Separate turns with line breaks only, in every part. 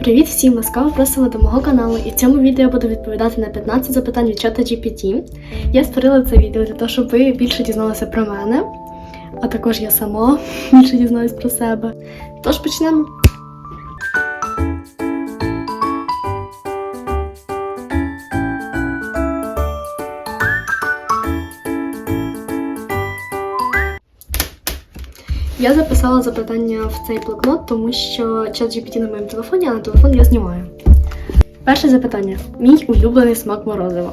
Привіт всім! Ласкаво просимо до мого каналу, і в цьому відео я буду відповідати на 15 запитань від чата GPT. Я створила це відео для того, щоб ви більше дізналися про мене, а також я сама більше дізналась про себе. Тож почнемо. Я записала запитання в цей блокнот, тому що чат GPT на моєму телефоні, а на телефон я знімаю. Перше запитання: мій улюблений смак морозива.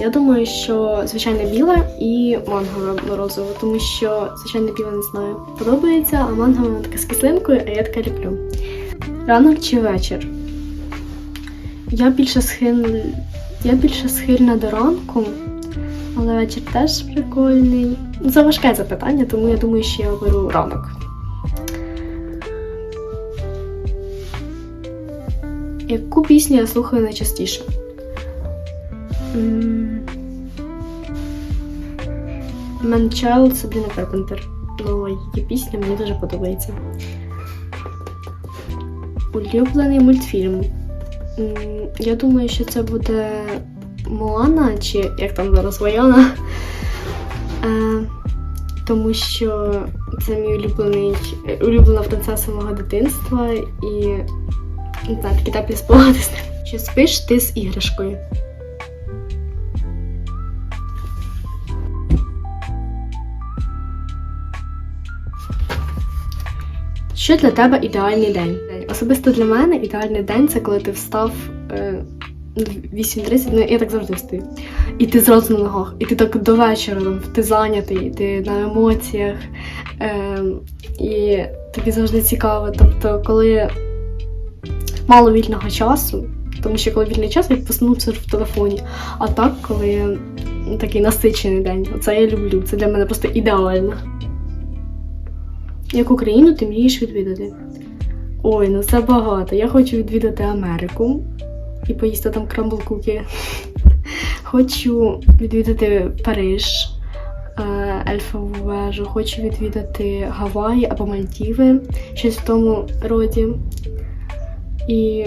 Я думаю, що звичайне біле і мангове морозиво, тому що звичайне біле не знаю. Подобається, а мангове воно таке з кислинкою, а я таке люблю. Ранок чи вечір? Я більше схиль... я більше схильна до ранку, але вечір теж прикольний. Це важке запитання, тому я думаю, що я беру ранок. Яку пісню я слухаю найчастіше? Child Sabrina Carpenter. Ну, її пісня мені дуже подобається. Улюблений мультфільм. Я думаю, що це буде Моана, чи як там зараз Ваяна. Е, тому що це мій улюблений, улюблена принцеса мого дитинства і не знаю, такі теплі спогади з ним. Чи спиш ти з іграшкою? Що для тебе ідеальний день? Особисто для мене ідеальний день це коли ти встав е, 8.30, ну я так завжди встаю. І ти зразу на ногах, і ти так до вечора, ти зайнятий, ти на емоціях, е, і тобі завжди цікаво. Тобто, коли мало вільного часу, тому що коли вільний час, я сиджу в телефоні. А так, коли такий насичений день, це я люблю. Це для мене просто ідеально. Яку країну ти мрієш відвідати? Ой, ну це багато. Я хочу відвідати Америку і поїсти там крамбл-куки. Хочу відвідати Париж, е, Ельфову вежу, хочу відвідати Гаваї або Мальдіви, щось в тому роді. І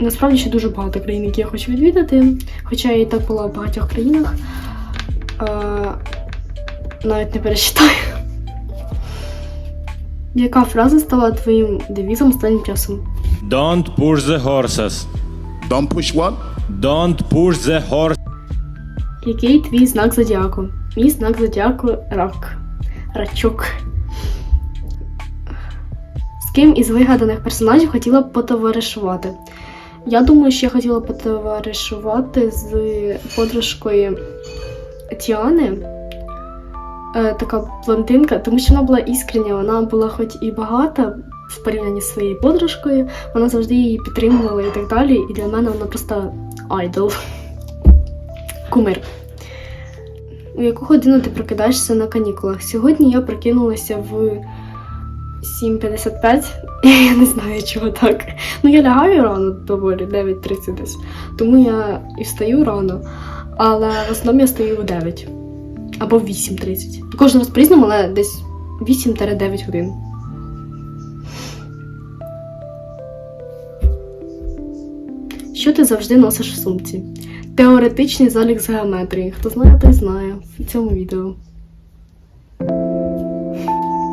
насправді ще дуже багато країн, які я хочу відвідати. Хоча я і так була в багатьох країнах. Е, навіть не перечитаю. Яка фраза стала твоїм девізом останнім часом?
Don't push the horses.
Don't push what?
Don't push the horse.
Який твій знак зодіаку? Мій знак зодіаку рак. Рачок. З ким із вигаданих персонажів хотіла б потоваришувати? Я думаю, що я хотіла б потоваришувати з подружкою Тіани. Е, така блондинка, тому що вона була іскрення, вона була хоч і багата в порівнянні з своєю подружкою, вона завжди її підтримувала і так далі. І для мене вона просто айдол. Кумир. У яку годину ти прокидаєшся на канікулах? Сьогодні я прокинулася в 7.55. Я не знаю, чого так. Ну, я лягаю рано доволі, 9.30 десь. Тому я і встаю рано. Але в основному я стаю в 9 або в 8.30. Кожен раз по-різному, але десь 8-9 годин. Що ти завжди носиш в сумці? Теоретичний залік з геометрії. Хто знає, той знає в цьому відео.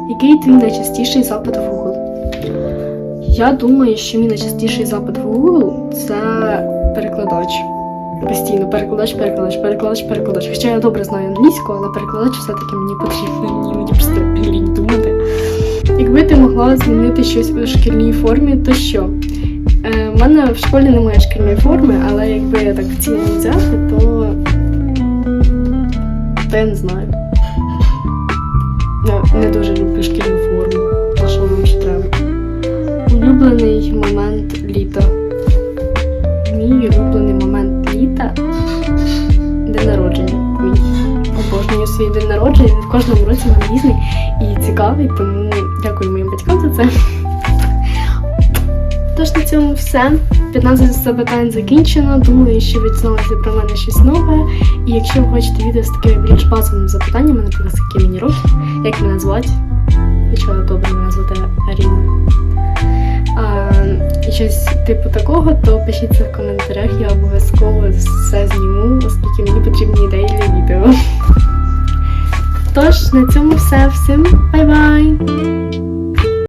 Який твій найчастіший запит в Google? Я думаю, що мій найчастіший запит в Google це перекладач. Постійно перекладач, перекладач, перекладач, перекладач. Хоча я добре знаю англійську, але перекладач все-таки мені потрібен. Мені просто лінь думати. Якби ти могла змінити щось у шкільній формі, то що? В мене в школі немає шкільної форми, але якби я так в цілому взяти, то. то я не знаю. Я не дуже люблю шкільну форму. А що нам ще треба? Улюблений момент літа. Мій улюблений момент літа день народження. Мій обожнюю свій день народження. Він в кожному році в мене різний і цікавий, тому дякую моїм батькам за це. Тож на цьому все. 15 запитань закінчено. Думаю, що ви дізналися про мене щось нове. І якщо ви хочете відео з такими більш базовими запитаннями, наприклад, скільки мені років, як мене звати, хоча добре мене звати Аріна. А, і щось типу такого, то пишіть це в коментарях, я обов'язково все зніму, оскільки мені потрібні ідеї для відео. Тож, на цьому все. Всім бай-бай!